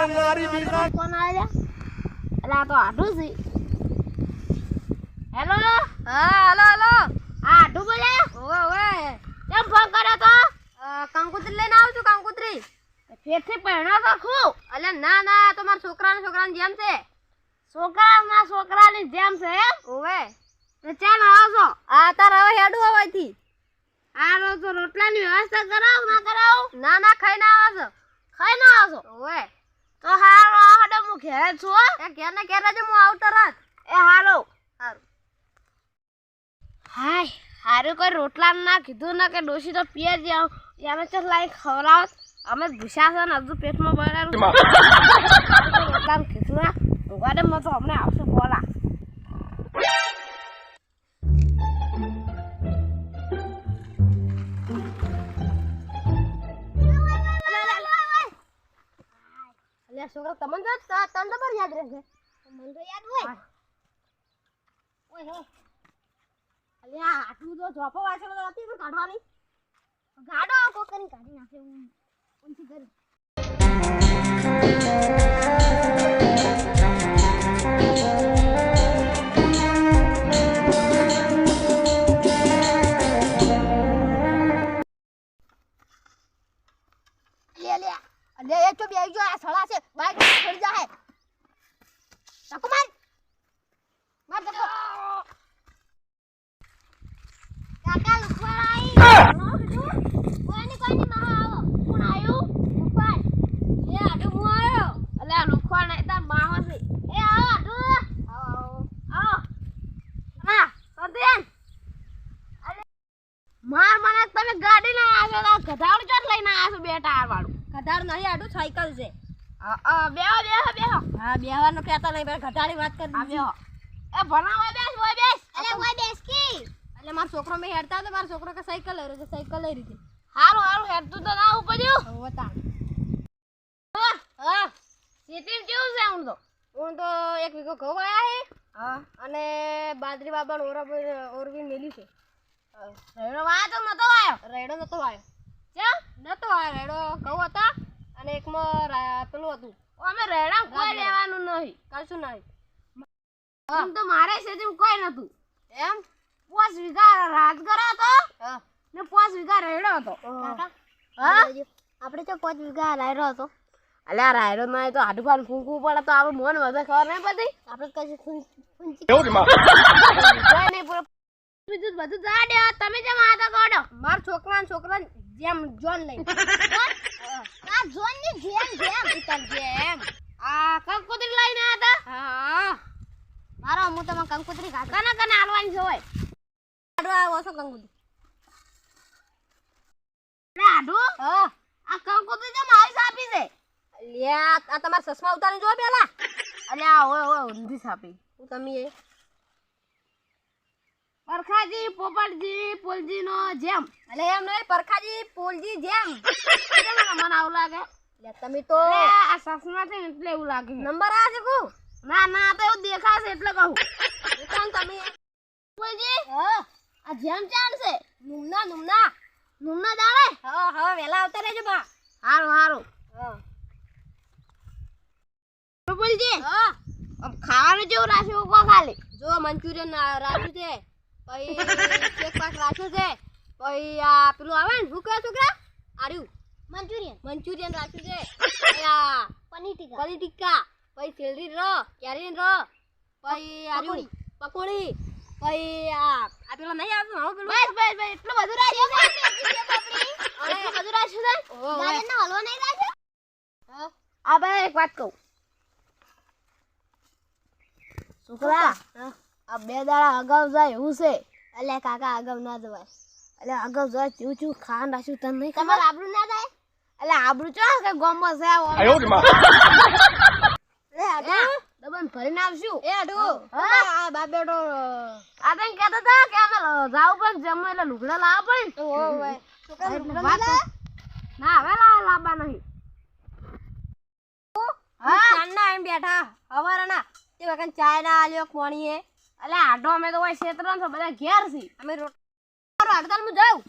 કોણ આવ્યા એટલે આ તો આઢું છે હેલો હા હલો હલો આ આઢું બોલે ઓવે ઓવે કેમ ફોન કર્યો તો અ, કંકુતરી લઈને આવું છું કંકુતરી ફેરથી પહેણો તો ખૂબ અલે ના ના તો મારા છોકરાને છોકરાને જેમ છે છોકરાના છોકરાની જેમ છે એમ ઓવે તો ચાલ આવો છો આ તાર હવે હેડું હવાથી આ રોજ તો રોટલાની વ્યવસ્થા કરાવ ના કરાવ ના ના ખાઈને આવો છો ખાઈ ના આવશો ઓવે તો હારો આડે હું ઘેર છું એ ઘેર ને ઘેર જ હું આવતો રાત. એ હાલો. હારું. હાય હારું કોઈ રોટલા ના કીધું ના કે ડોશી તો પીએ જ યામે ચલ લાઈક ખવડાવત. અમે ભૂસા છે ને હજુ પેટમાં બળેલું રોટલા કીધું ના. ઉગાડે અમને તો છોકરા તમને તો ત- તને તો બરાબર યાદ રહેશે. મને તો યાદ હોય. ઓય હે. અલ્યા આટલું તો જોપો વાંચેલો તો હતી પણ કાઢવાની. ગાડો કોકરી કાઢી નાખે હું ઊંચી કરી. લે એ તો બેસી જો આ સળા છે બાઈક ચડી જાહે. ધક્કો માર માર ધક્કો. કાકા આવો. કોણ આયું લુખવાડ. એ આડુ હું આયો અલે આ તાર માહો છે. એ આવો આડુ. આવો આવો. ના સદેન માર મને તમે ગાડી ના આવ્યો ગધાવડ ચોટ લઈને આવ્યા છો બે ટાયર વાળું ગધાર નહીં આડું સાયકલ છે. બેહો બેહો બેહો. હા બેહવાનું કહેતા નહીં વાત કરી દીધી. બેહો. એ ભણાવો બેસ ઓય બેસ. અલે ઓય બેસ કી? એટલે મારો છોકરો મેં હેડતા તો મારો છોકરો કે સાયકલ લઈ રહ્યો છે સાયકલ લઈ રહી હારું હારું હેડતું તો ના ઉપડ્યું હતી વતા હા સિટીમ કેવું છે હું તો હું તો એક વીઘો ઘઉં વાયા છે હા. અને બાદરી બાબા ઓરા ઓરવી મેલી છે. રેડો વાય તો નતો વાયો? રેડો નતો વાયો. કેમ નતો આ રેડો ઘઉં હતા. અને એકમાં પેલું હતું. અમે રેડા કોઈ લેવાનું નહીં. કશું નહીં. આમ તો મારે સેટીમ કોઈ નતું. એમ? પાંચ વીઘા રાજગરો હતો હા. ને પાંચ વીઘા રેડો હતો. કાકા? હા? આપણે તો પાંચ વીઘા લાયરો હતો. અલ્યા રાયડો ના તો હાડું પાન ફૂંકવું પડે તો આપણે મન વધે ખબર નહીં પડતી? આપણે કશું ફૂંચી નહીં પૂરો બીજું બધું જા દે તમે જેમ માતા કોડો મારા છોકરા છોકરા જેમ જોન લઈ આ જોનની જેમ જેમ. ઉતર જેમ. આ કંકોત્રી લઈને આતા હા. મારો હું તમે કંકોત્રી ઘાટ કના કના હાલવાની હોય આડો આવો છો કંકોત્રી. આડો હા. આ કંકોત્રી તો મારી સાપી છે? લ્યા આ તમારા ચશ્મા ઉતારી જો પેલા. અલ્યા ઓય ઓય ઊંધી સાપી હું તમે પરખાજી પોપટજી પોલજી નો જેમ. અલે એમ નહીં પરખાજી પોલજી જેમ. એટલે મને મને આવું લાગે. લે તમે તો અલે આ સસમા છે ને એટલે એવું લાગે. છે. નંબર આ છે કુ? ના ના તો એવું દેખાશે એટલે કહું. ઉતાન તમે પોલજી હા આ જેમ ચાલશે નુમના નુમના. નુમના દાડે? હા હા વેલા આવતા રહેજો બા. હારું હારું. હા. પોલજી હા. આમ ખાવાનું જેવું રાખ્યું કો ખાલી જો મંચુરિયન રાખ્યું છે પછી શેક પાક રાખ્યું છે. પછી આ પેલું આવે ને શું કહે છોકરા? આર્યું. મંચુરિયન. મંચુરિયન રાખ્યું છે. પનીર ટીકા. પનીર ટીકા. પછી સેલરી ર કેરીન રો પછી આર્યું. પકોડી. પછી આ આ પેલો નહીં આવતું? હવે પેલું. બસ બસ બસ. એટલું બધું રાખ્યું છે એટલું બધું રાખ્યું છે. ગાજરનો હલવો નહીં રાખ્યો હા. આ ભાઈ એક વાત કહું. છોકરા. આ બે દાડા અગાઉ જાય એવું છે. અલ્યા કાકા આગળ ના જવાય. એટલે અગાઉ જાય ચૂ ચૂ ખાન રાખ્યું તને નહીં તમારે આબરું ના થાય? એટલે આબરું ચો કે ગોમમાં છે આવો. એ આટુ દબન ભરીને આવશું. એ આટુ હા. આ બાપ બેટો આ તને કહેતો હતા કે અમે જાવ પણ જમવા એટલે લુગડા લાવવા પડે તો તો- ના હવે લા- લાવવા નહીં. હા. ચાંદના એમ બેઠા હવારના તે વખત ચાય ના આલ્યો પાણીએ એટલે આડો અમે તો કોઈ ક્ષેત્ર છે બધા ઘેર છે અમે રોટલો હડતાલમાં જાઉં.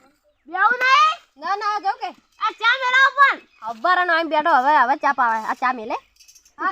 બેવું નહીં? ના ના જાઉં કે. આ ચા મેળાવ પણ. હવારનો એમ બેઠો હવે હવે ચા પાવે આ ચા મેલે. હા